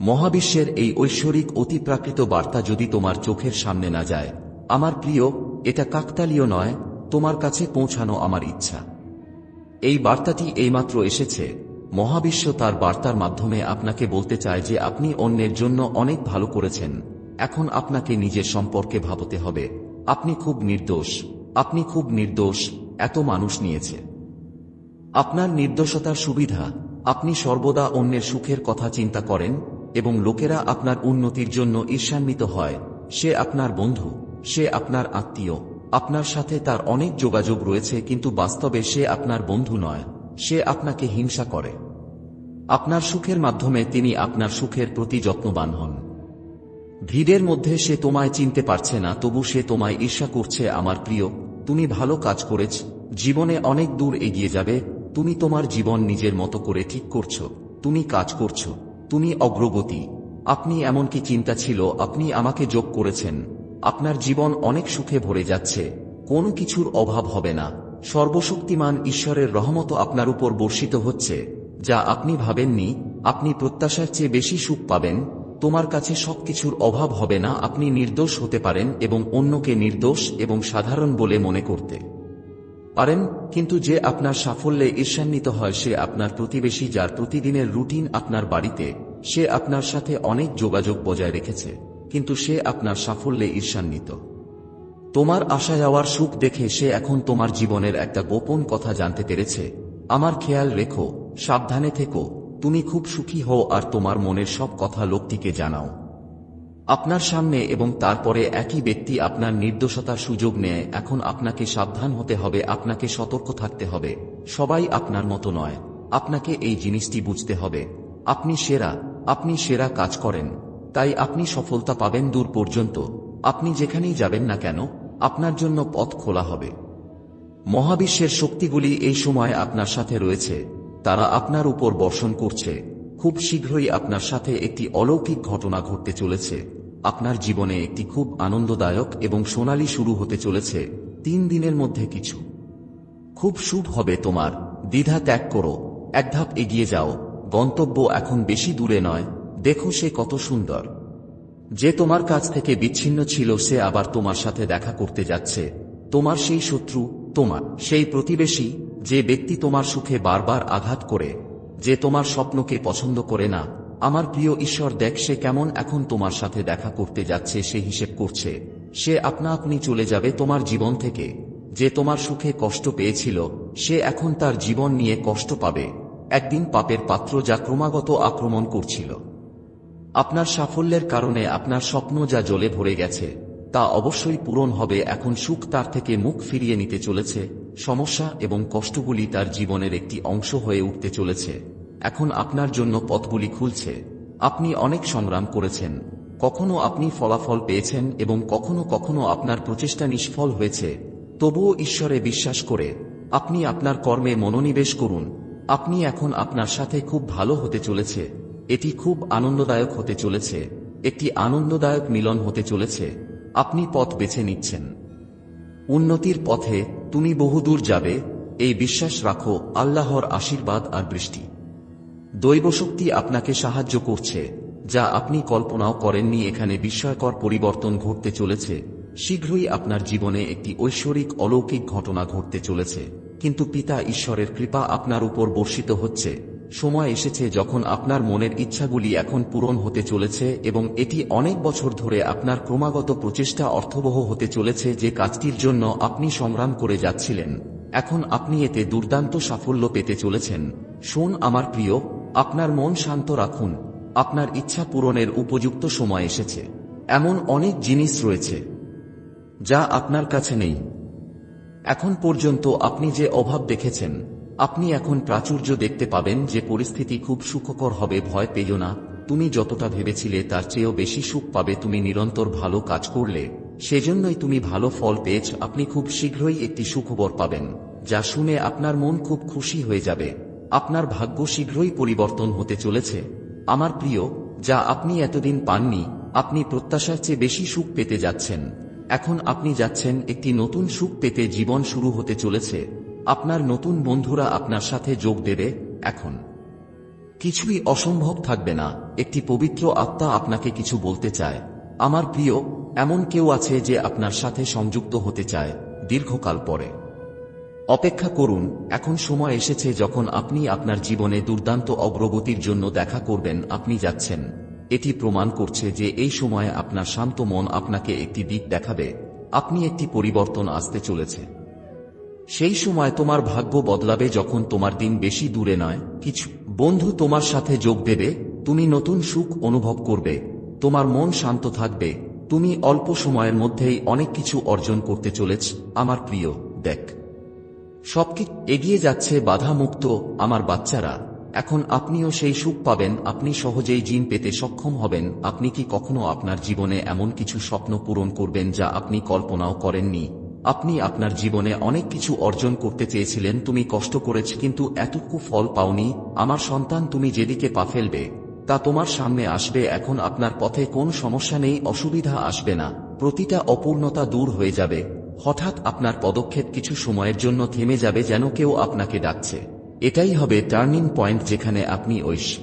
মহাবিশ্বের এই ঐশ্বরিক অতিপ্রাকৃত বার্তা যদি তোমার চোখের সামনে না যায়, আমার প্রিয়, এটা কাকতালীয় নয়, তোমার কাছে পৌঁছানো আমার ইচ্ছা। এই বার্তাটি এইমাত্র এসেছে, মহাবিশ্ব তার বার্তার মাধ্যমে আপনাকে বলতে চায় যে আপনি অন্যের জন্য অনেক ভালো করেছেন, এখন আপনাকে নিজের সম্পর্কে ভাবতে হবে, আপনি খুব নির্দোষ, আপনি খুব নির্দোষ, এত মানুষ নিয়েছে। আপনার নির্দোষতার সুবিধা, আপনি সর্বদা অন্যের সুখের কথা চিন্তা করেন এবং লোকেরা আপনার উন্নতির জন্য ঈর্ষান্বিত হয়। সে আপনার বন্ধু, সে আপনার আত্মীয়, আপনার সাথে তার অনেক যোগাযোগ রয়েছে কিন্তু বাস্তবে সে আপনার বন্ধু নয়, সে আপনাকে হিংসা করে। আপনার সুখের মাধ্যমে তিনি আপনার সুখের প্রতি যত্নবান হন। ভিড়ের মধ্যে সে তোমায় চিনতে পারছে না, তবু সে তোমায় ঈর্ষা করছে, আমার প্রিয়, তুমি ভালো কাজ করেছ, জীবনে অনেক দূর এগিয়ে যাবে, তুমি তোমার জীবন নিজের মতো করে ঠিক করছ, তুমি কাজ করছ তুমি অগ্রগতি। আপনি এমনকি চিন্তা ছিল, আপনি আমাকে যোগ করেছেন। আপনার জীবন অনেক সুখে ভরে যাচ্ছে। কোনো কিছুর অভাব হবে না। সর্বশক্তিমান ঈশ্বরের রহমত আপনার উপর বর্ষিত হচ্ছে। যা আপনি ভাবেননি, আপনি প্রত্যাশার চেয়ে বেশি সুখ পাবেন। তোমার কাছে সবকিছুর অভাব হবে না, আপনি নির্দোষ হতে পারেন এবং অন্যকে নির্দোষ এবং সাধারণ বলে মনে করতে। পারেন, কিন্তু যে আপনার সাফল্যে ঈর্ষান্বিত হয় সে আপনার প্রতিবেশী যার প্রতিদিনের রুটিন আপনার বাড়িতে, সে আপনার সাথে অনেক যোগাযোগ বজায় রেখেছে, কিন্তু সে আপনার সাফল্যে ঈর্ষান্বিত। তোমার আসা যাওয়ার সুখ দেখে সে এখন তোমার জীবনের একটা গোপন কথা জানতে পেরেছে, আমার খেয়াল রেখো, সাবধানে থেকো, তুমি খুব সুখী হও আর তোমার মনের সব কথা লোকটিকে জানাও। আপনার সামনে এবং তারপরে একই ব্যক্তি আপনার নির্দোষতার সুযোগ নেয়, এখন আপনাকে সাবধান হতে হবে, আপনাকে সতর্ক থাকতে হবে। সবাই আপনার মতো নয়। আপনাকে এই জিনিসটি বুঝতে হবে। আপনি সেরা। আপনি সেরা কাজ করেন। তাই আপনি সফলতা পাবেন দূর পর্যন্ত। আপনি যেখানেই যাবেন না কেন, আপনার জন্য পথ খোলা হবে। মহাবিশ্বের শক্তিগুলি এই সময় আপনার সাথে রয়েছে। তারা আপনার উপর বর্ষণ করছে। খুব শীঘ্রই আপনার সাথে একটি অলৌকিক ঘটনা ঘটতে চলেছে। আপনার জীবনে একটি খুব আনন্দদায়ক এবং সোনালী শুরু হতে চলেছে তিন দিনের মধ্যে কিছু। খুব শুভ হবে তোমার। দ্বিধা ত্যাগ করো। এক ধাপ এগিয়ে যাও। গন্তব্য এখন বেশি দূরে নয়। দেখো সে কত সুন্দর। যে তোমার কাছ থেকে বিচ্ছিন্ন ছিল, সে আবার তোমার সাথে দেখা করতে যাচ্ছে। তোমার সেই শত্রু, তোমার সেই প্রতিবেশী, যে ব্যক্তি তোমার সুখে বারবার আঘাত করে, যে তোমার স্বপ্নকে পছন্দ করে না। আমার প্রিয় ঈশ্বর, দেখ সে কেমন এখন তোমার সাথে দেখা করতে যাচ্ছে, সে হিসেব করছে। সে আপনা আপনি চলে যাবে তোমার জীবন থেকে। যে তোমার সুখে কষ্ট পেয়েছিল, সে এখন তার জীবন নিয়ে কষ্ট পাবে। একদিন পাপের পাত্র যা ক্রমাগত আক্রমণ করছিল। আপনার সাফল্যের কারণে আপনার স্বপ্ন যা জ্বলে ভরে গেছে, তা অবশ্যই পূরণ হবে। এখন সুখ তার থেকে মুখ ফিরিয়ে নিতে চলেছে। সমস্যা এবং কষ্টগুলি তার জীবনের একটি অংশ হয়ে উঠতে চলেছে। এখন আপনার জন্য পথগুলি খুলছে। আপনি অনেক সংগ্রাম করেছেন। কখনো আপনি ফলাফল পেয়েছেন এবং কখনো কখনো আপনার প্রচেষ্টা নিষ্ফল হয়েছে। তবুও ঈশ্বরে বিশ্বাস করে, আপনি আপনার কর্মে মনোনিবেশ করুন। আপনি এখন আপনার সাথে খুব ভালো হতে চলেছে। এটি খুব আনন্দদায়ক হতে চলেছে। একটি আনন্দদায়ক মিলন হতে চলেছে। আপনি পথ বেছে নিচ্ছেন। উন্নতির পথে তুমি বহুদূর যাবে। এই বিশ্বাস রাখো, আল্লাহর আশীর্বাদ আর বৃষ্টি। দৈবশক্তি আপনাকে সাহায্য করছে, যা আপনি কল্পনাও করেননি এখানে বিস্ময়কর পরিবর্তন ঘটতে চলেছে। শীঘ্রই আপনার জীবনে একটি ঐশ্বরিক অলৌকিক ঘটনা ঘটতে চলেছে, কিন্তু পিতা ঈশ্বরের কৃপা আপনার উপর বর্ষিত হচ্ছে। সময় এসেছে যখন আপনার মনের ইচ্ছাগুলি এখন পূরণ হতে চলেছে এবং এটি অনেক বছর ধরে আপনার ক্রমাগত প্রচেষ্টা অর্থবহ হতে চলেছে যে কাজটির জন্য আপনি সংগ্রাম করে যাচ্ছিলেন। এখন আপনি এতে দুর্দান্ত সাফল্য পেতে চলেছেন। শোন আমার প্রিয় আপনার মন শান্ত রাখুন, আপনার ইচ্ছা পূরণের উপযুক্ত সময় এসেছে। এমন অনেক জিনিস রয়েছে যা আপনার কাছে নেই। এখন পর্যন্ত আপনি যে অভাব দেখেছেন, আপনি এখন প্রাচুর্য দেখতে পাবেন যে পরিস্থিতি খুব সুখকর হবে, ভয় পেও না। তুমি যতটা ভেবেছিলে তার চেয়েও বেশি সুখ পাবে, তুমি নিরন্তর ভালো কাজ করলে, সেজন্যই তুমি ভালো ফল পেয়েছ। আপনি খুব শীঘ্রই একটি সুখবর পাবেন, যা শুনে আপনার মন খুব খুশি হয়ে যাবে। আপনার ভাগ্য শীঘ্রই পরিবর্তন হতে চলেছে। আমার প্রিয়, যা আপনি এতদিন পাননি, আপনি প্রত্যাশার চেয়ে বেশি সুখ পেতে যাচ্ছেন। এখন আপনি যাচ্ছেন একটি নতুন সুখ পেতে জীবন শুরু হতে চলেছে। আপনার নতুন বন্ধুরা আপনার সাথে যোগ দেবে, এখন। কিছুই অসম্ভব থাকবে না, একটি পবিত্র আত্মা আপনাকে কিছু বলতে চায়। আমার প্রিয়, এমন কেউ আছে যে আপনার সাথে সংযুক্ত হতে চায়, দীর্ঘকাল পরে। অপেক্ষা করুন, এখন সময় এসেছে যখন আপনি আপনার জীবনে দুর্দান্ত অগ্রগতির জন্য দেখা করবেন, আপনি যাচ্ছেন। এটি প্রমাণ করছে যে এই সময়ে আপনার শান্ত মন আপনাকে একটি দিক দেখাবে, আপনি একটি পরিবর্তন আসতে চলেছে। সেই সময় তোমার ভাগ্য বদলাবে যখন তোমার দিন বেশি দূরে নয়। কিছু বন্ধু তোমার সাথে যোগ দেবে, তুমি নতুন সুখ অনুভব করবে, তোমার মন শান্ত থাকবে, তুমি অল্প সময়ের মধ্যেই অনেক কিছু অর্জন করতে চলেছ। আমার প্রিয়, দেখ সবকিছু এগিয়ে যাচ্ছে বাধা মুক্ত আমার বাচ্চারা। এখন আপনিও সেই সুখ পাবেন, আপনি সহজেই জিন পেতে সক্ষম হবেন। আপনি কি কখনো আপনার জীবনে এমন কিছু স্বপ্ন পূরণ করবেন যা আপনি কল্পনাও করেননি? আপনি আপনার জীবনে অনেক কিছু অর্জন করতে চেয়েছিলেন, তুমি কষ্ট করেছ কিন্তু এতটুকু ফল পাওনি। আমার সন্তান, তুমি যেদিকে পা ফেলবে, তা তোমার সামনে আসবে। এখন আপনার পথে কোন সমস্যা নেই, অসুবিধা আসবে না। প্রতিটা অপূর্ণতা দূর হয়ে যাবে। হঠাৎ আপনার পদক্ষেপ কিছু সময়ের জন্য থেমে যাবে যেন কেউ আপনাকে ডাকছে। এটাই হবে টার্নিং পয়েন্ট যেখানে আপনি ঐশ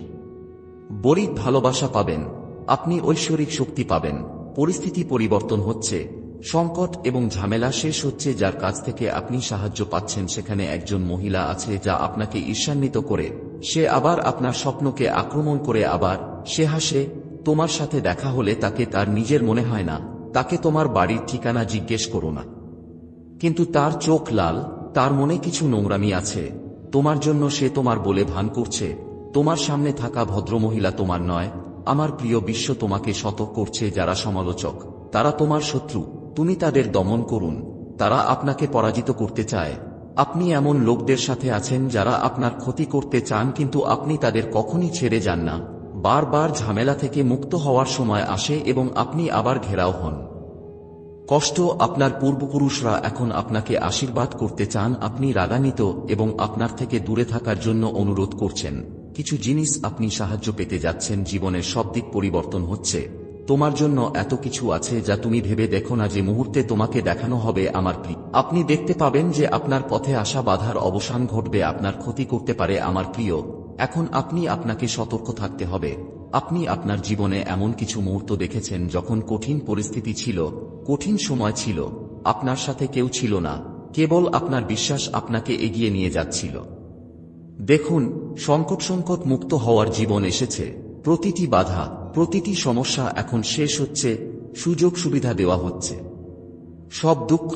বরিক ভালোবাসা পাবেন। আপনি ঐশ্বরিক শক্তি পাবেন। পরিস্থিতি পরিবর্তন হচ্ছে। সংকট এবং ঝামেলা শেষ হচ্ছে যার কাছ থেকে আপনি সাহায্য পাচ্ছেন। সেখানে একজন মহিলা আছে যা আপনাকে ঈর্ষান্বিত করে। সে আবার আপনার স্বপ্নকে আক্রমণ করে আবার সে হাসে, তোমার সাথে দেখা হলে তাকে তার নিজের মনে হয় না। তাকে তোমার বাড়ির ঠিকানা জিজ্ঞেস করো না। কিন্তু তার চোখ লাল, তার মনে কিছু নোংরামি আছে। তোমার জন্য সে তোমার বলে ভান করছে। তোমার সামনে থাকা ভদ্রমহিলা তোমার নয়, আমার প্রিয় বিশ্ব তোমাকে শতক করছে যারা সমালোচক। তারা তোমার শত্রু, তুমি তাদের দমন করুন। তারা আপনাকে পরাজিত করতে চায়। আপনি এমন লোকদের সাথে আছেন যারা আপনার ক্ষতি করতে চান কিন্তু আপনি তাদের কখনই ছেড়ে যান না। বারবার ঝামেলা থেকে মুক্ত হওয়ার সময় আসে এবং আপনি আবার ঘেরাও হন। কষ্ট আপনার পূর্বপুরুষরা এখন আপনাকে আশীর্বাদ করতে চান, আপনি রাগান্বিত এবং আপনার থেকে দূরে থাকার জন্য অনুরোধ করছেন। কিছু জিনিস আপনি সাহায্য পেতে যাচ্ছেন জীবনের সব দিক পরিবর্তন হচ্ছে। তোমার জন্য এত কিছু আছে যা তুমি ভেবে দেখো না যে মুহূর্তে তোমাকে দেখানো হবে আমার প্রিয় আপনি দেখতে পাবেন যে আপনার পথে আসা বাধার অবসান ঘটবে, আপনার ক্ষতি করতে পারে আমার প্রিয়। এখন আপনি আপনাকে সতর্ক থাকতে হবে। আপনি আপনার জীবনে এমন কিছু মুহূর্ত দেখেছেন যখন কঠিন পরিস্থিতি ছিল, কঠিন সময় ছিল, আপনার সাথে কেউ ছিল না, কেবল আপনার বিশ্বাস আপনাকে এগিয়ে নিয়ে যাচ্ছিল। দেখুন, সংকট সংকট মুক্ত হওয়ার জীবন এসেছে, প্রতিটি বাধা, প্রতিটি সমস্যা এখন শেষ হচ্ছে, সুযোগ সুবিধা দেওয়া হচ্ছে। সব দুঃখ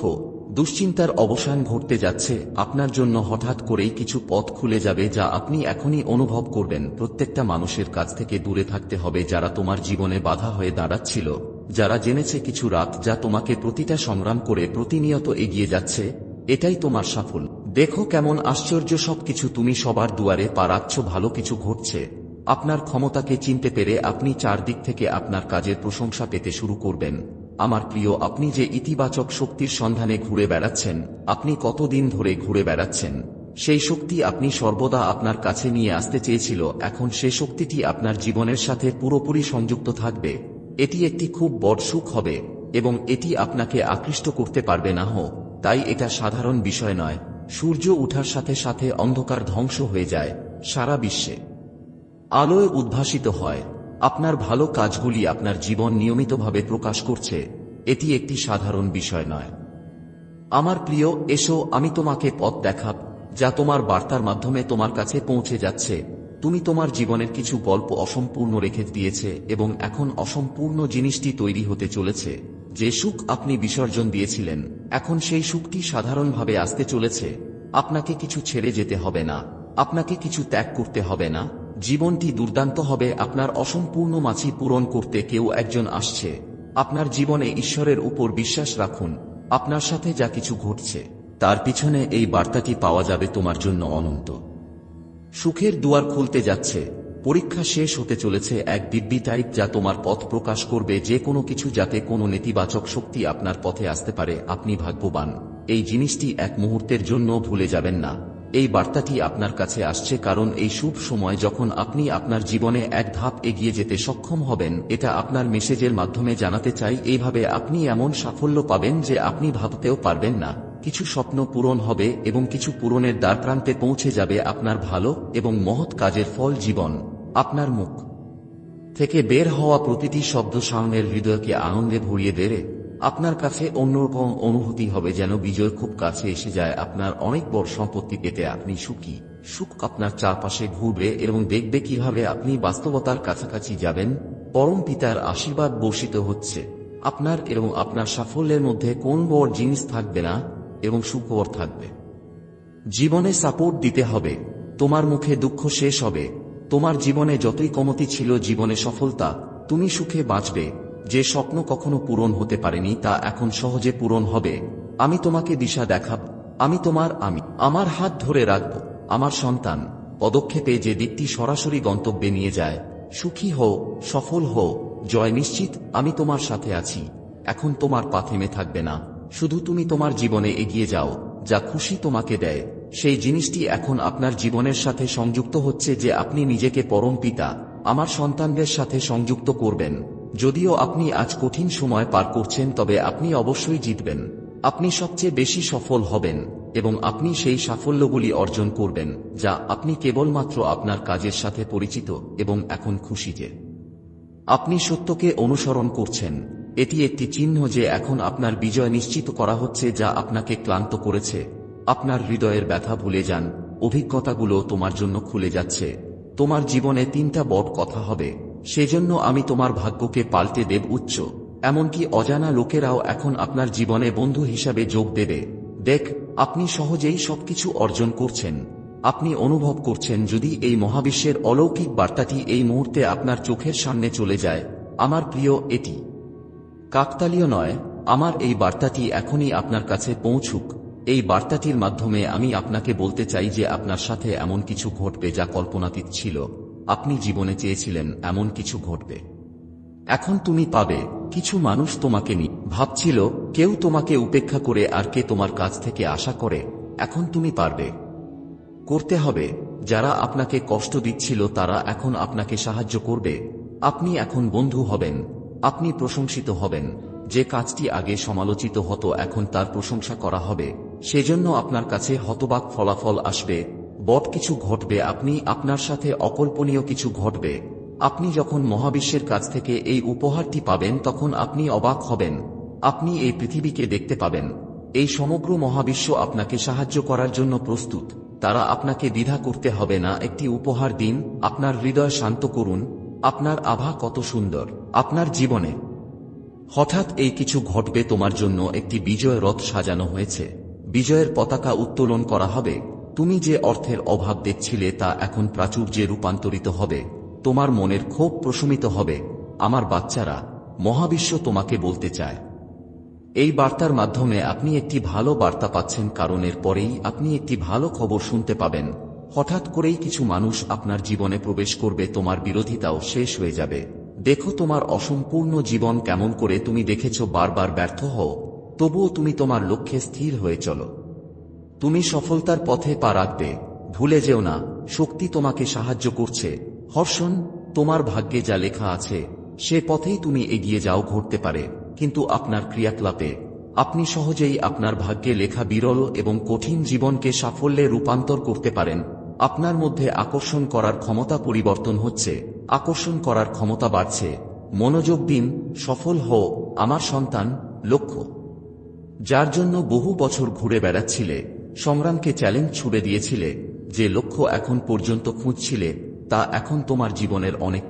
দুশ্চিন্তার অবসান ঘটতে যাচ্ছে, আপনার জন্য হঠাৎ করেই কিছু পথ খুলে যাবে যা আপনি এখনই অনুভব করবেন। প্রত্যেকটা মানুষের কাছ থেকে দূরে থাকতে হবে যারা তোমার জীবনে বাধা হয়ে দাঁড়াচ্ছিল, যারা জেনেছে কিছু রাত যা তোমাকে প্রতিটা সংগ্রাম করে প্রতিনিয়ত এগিয়ে যাচ্ছে। এটাই তোমার সাফল্য। দেখো কেমন আশ্চর্য সবকিছু তুমি সবার দুয়ারে পা রাখছ, ভালো কিছু ঘটছে। আপনার ক্ষমতাকে চিনতে পেরে আপনি চারদিক থেকে আপনার কাজের প্রশংসা পেতে শুরু করবেন। আমার প্রিয়, আপনি যে ইতিবাচক শক্তির সন্ধানে ঘুরে বেড়াচ্ছেন, আপনি কতদিন ধরে ঘুরে বেড়াচ্ছেন? সেই শক্তি আপনি সর্বদা আপনার কাছে নিয়ে আসতে চেয়েছিল, এখন সে শক্তিটি আপনার জীবনের সাথে পুরোপুরি সংযুক্ত থাকবে। এটি একটি খুব বড় সুখ হবে, এবং এটি আপনাকে আকৃষ্ট করতে পারবে না হোক তাই এটা সাধারণ বিষয় নয়। সূর্য উঠার সাথে সাথে অন্ধকার ধ্বংস হয়ে যায়, সারা বিশ্বে। আলোয় উদ্ভাসিত হয়। আপনার ভালো কাজগুলি আপনার জীবন নিয়মিতভাবে প্রকাশ করছে, এটি একটি সাধারণ বিষয় নয়। আমার প্রিয়, এসো, আমি তোমাকে পথ দেখাব, যা তোমার বার্তার মাধ্যমে তোমার কাছে পৌঁছে যাচ্ছে। তুমি তোমার জীবনের কিছু গল্প অসম্পূর্ণ রেখে দিয়েছে এবং এখন অসম্পূর্ণ জিনিসটি তৈরি হতে চলেছে। যে সুখ আপনি বিসর্জন দিয়েছিলেন, এখন সেই সুখটি সাধারণভাবে আসতে চলেছে। আপনাকে কিছু ছেড়ে যেতে হবে না, আপনাকে কিছু ত্যাগ করতে হবে না। জীবনটি দুর্দান্ত হবে, আপনার অসম্পূর্ণ মাছি পূরণ করতে কেউ একজন আসছে। আপনার জীবনে ঈশ্বরের উপর বিশ্বাস রাখুন, আপনার সাথে যা কিছু ঘটছে, তার পিছনে এই বার্তাটি পাওয়া যাবে তোমার জন্য অনন্ত। সুখের দুয়ার খুলতে যাচ্ছে, পরীক্ষা শেষ হতে চলেছে এক দিব্যি টাইপ যা তোমার পথ প্রকাশ করবে, যে কোনো কিছু যাতে কোনো নেতিবাচক শক্তি আপনার পথে আসতে পারে, আপনি ভাগ্যবান। এই জিনিসটি এক মুহূর্তের জন্য ভুলে যাবেন না। এই বার্তাটি আপনার কাছে আসছে কারণ এই শুভ সময় যখন আপনি আপনার জীবনে এক ধাপ এগিয়ে যেতে সক্ষম হবেন, এটা আপনার মেসেজের মাধ্যমে জানাতে চাই। এইভাবে আপনি এমন সাফল্য পাবেন যে আপনি ভাবতেও পারবেন না। কিছু স্বপ্ন পূরণ হবে এবং কিছু পূরণের দ্বারপ্রান্তে পৌঁছে যাবে আপনার ভালো এবং মহৎ কাজের ফল জীবন, আপনার মুখ থেকে বের হওয়া প্রতিটি শব্দ সামনের হৃদয়কে আনন্দে ভরিয়ে দেবে। আপনার কাছে অন্যরকম অনুভূতি হবে যেন বিজয় খুব কাছে এসে যায়। আপনার অনেক বড় সম্পত্তি পেতে আপনি সুখী। সুখ আপনার চারপাশে ঘুরবে এবং দেখবে কীভাবে আপনি বাস্তবতার কাছাকাছি যাবেন। পরম পিতার আশীর্বাদ বর্ষিত হচ্ছে। আপনার এবং আপনার সাফল্যের মধ্যে কোন বড় জিনিস থাকবে না এবং সুখবর থাকবে। জীবনে সাপোর্ট দিতে হবে। তোমার মুখে দুঃখ শেষ হবে। তোমার জীবনে যতই কমতি ছিল জীবনে সফলতা। তুমি সুখে বাঁচবে। যে স্বপ্ন কখনো পূরণ হতে পারেনি তা এখন সহজে পূরণ হবে। আমি তোমাকে দিশা দেখাব। আমি তোমার আমি। আমার হাত ধরে রাখব। আমার সন্তান, পদক্ষেপে যে দিকটি সরাসরি গন্তব্যে নিয়ে যায়, সুখী হও, সফল হও, জয় নিশ্চিত, আমি তোমার সাথে আছি। এখন তোমার পা থেমে থাকবে না। শুধু তুমি তোমার জীবনে এগিয়ে যাও, যা খুশি তোমাকে দেয়। সেই জিনিসটি এখন আপনার জীবনের সাথে সংযুক্ত হচ্ছে যে আপনি নিজেকে পরম পিতা, আমার সন্তানদের সাথে সংযুক্ত করবেন। যদিও আপনি আজ কঠিন সময় পার করছেন, তবে আপনি অবশ্যই জিতবেন। আপনি সবচেয়ে বেশি সফল হবেন, এবং আপনি সেই সাফল্যগুলি অর্জন করবেন, যা আপনি কেবলমাত্র আপনার কাজের সাথে পরিচিত এবং এখন খুশি যে আপনি সত্যকে অনুসরণ করছেন। এটি একটি চিহ্ন যে এখন আপনার বিজয় নিশ্চিত করা হচ্ছে, যা আপনাকে ক্লান্ত করেছে। আপনার হৃদয়ের ব্যথা ভুলে যান, অভিজ্ঞতাগুলো তোমার জন্য খুলে যাচ্ছে। তোমার জীবনে তিনটা বট কথা হবে। সেজন্য আমি তোমার ভাগ্যকে পাল্টে দেব উচ্চ। এমনকি অজানা লোকেরাও এখন আপনার জীবনে বন্ধু হিসাবে যোগ দেবে। দেখ, আপনি সহজেই সবকিছু অর্জন করছেন। আপনি অনুভব করছেন যদি এই মহাবিশ্বের অলৌকিক বার্তাটি এই মুহূর্তে আপনার চোখের সামনে চলে যায়। আমার প্রিয়, এটি। কাকতালীয় নয়, আমার এই বার্তাটি এখনই আপনার কাছে পৌঁছুক। এই বার্তাটির মাধ্যমে আমি আপনাকে বলতে চাই যে আপনার সাথে এমন কিছু ঘটবে যা কল্পনাতীত ছিল। আপনি জীবনে চেয়েছিলেন এমন কিছু ঘটবে। এখন তুমি পাবে, কিছু মানুষ তোমাকে নি ভাবছিল, কেউ তোমাকে উপেক্ষা করে আর কে তোমার কাছ থেকে আশা করে, এখন তুমি পারবে। করতে হবে, যারা আপনাকে কষ্ট দিচ্ছিল তারা এখন আপনাকে সাহায্য করবে। আপনি এখন বন্ধু হবেন, আপনি প্রশংসিত হবেন, যে কাজটি আগে সমালোচিত হতো এখন তার প্রশংসা করা হবে, সেজন্য আপনার কাছে হতবাক ফলাফল আসবে বট কিছু ঘটবে, আপনি আপনার সাথে অকল্পনীয় কিছু ঘটবে। আপনি যখন মহাবিশ্বের কাছ থেকে এই উপহারটি পাবেন, তখন আপনি অবাক হবেন। আপনি এই পৃথিবীকে দেখতে পাবেন। এই সমগ্র মহাবিশ্ব আপনাকে সাহায্য করার জন্য প্রস্তুত। তারা আপনাকে দ্বিধা করতে হবে না, একটি উপহার দিন, আপনার হৃদয় শান্ত করুন, আপনার আভা কত সুন্দর, আপনার জীবনে। হঠাৎ এই কিছু ঘটবে তোমার জন্য, একটি বিজয় রথ সাজানো হয়েছে। বিজয়ের পতাকা উত্তোলন করা হবে। তুমি যে অর্থের অভাব দেখছিলে তা এখন প্রাচুর্যে রূপান্তরিত হবে। তোমার মনের ক্ষোভ প্রশমিত হবে। আমার বাচ্চারা, মহাবিশ্ব তোমাকে বলতে চায়। এই বার্তার মাধ্যমে আপনি একটি ভালো বার্তা পাচ্ছেন, কারণ এর পরেই আপনি একটি ভালো খবর শুনতে পাবেন। হঠাৎ করেই কিছু মানুষ আপনার জীবনে প্রবেশ করবে, তোমার বিরোধিতাও শেষ হয়ে যাবে। দেখো তোমার অসম্পূর্ণ জীবন কেমন করে তুমি দেখেছ, বারবার ব্যর্থ হও। তবুও তুমি তোমার লক্ষ্যে স্থির হয়ে চলো। তুমি সফলতার পথে পা রাখবে। ভুলে যেও না, শক্তি তোমাকে সাহায্য করছে। হর্ষণ, তোমার ভাগ্যে যা লেখা আছে, সে পথেই তুমি এগিয়ে যাও ঘটতে পারে। কিন্তু আপনার ক্রিয়াকলাপে, আপনি সহজেই আপনার ভাগ্যে লেখা বিরল এবং কঠিন জীবনকে সাফল্যে রূপান্তর করতে পারেন। আপনার মধ্যে আকর্ষণ করার ক্ষমতা পরিবর্তন হচ্ছে। আকর্ষণ করার ক্ষমতা বাড়ছে। মনোযোগ দিন, সফল হও, আমার সন্তান, লক্ষ্য। যার জন্য বহু বছর ঘুরে বেড়াচ্ছিলে সংগ্রামকে চ্যালেঞ্জ ছুড়ে দিয়েছিলে যে লক্ষ্য এখন পর্যন্ত খুঁজছিলে তা এখন তোমার জীবনের অনেক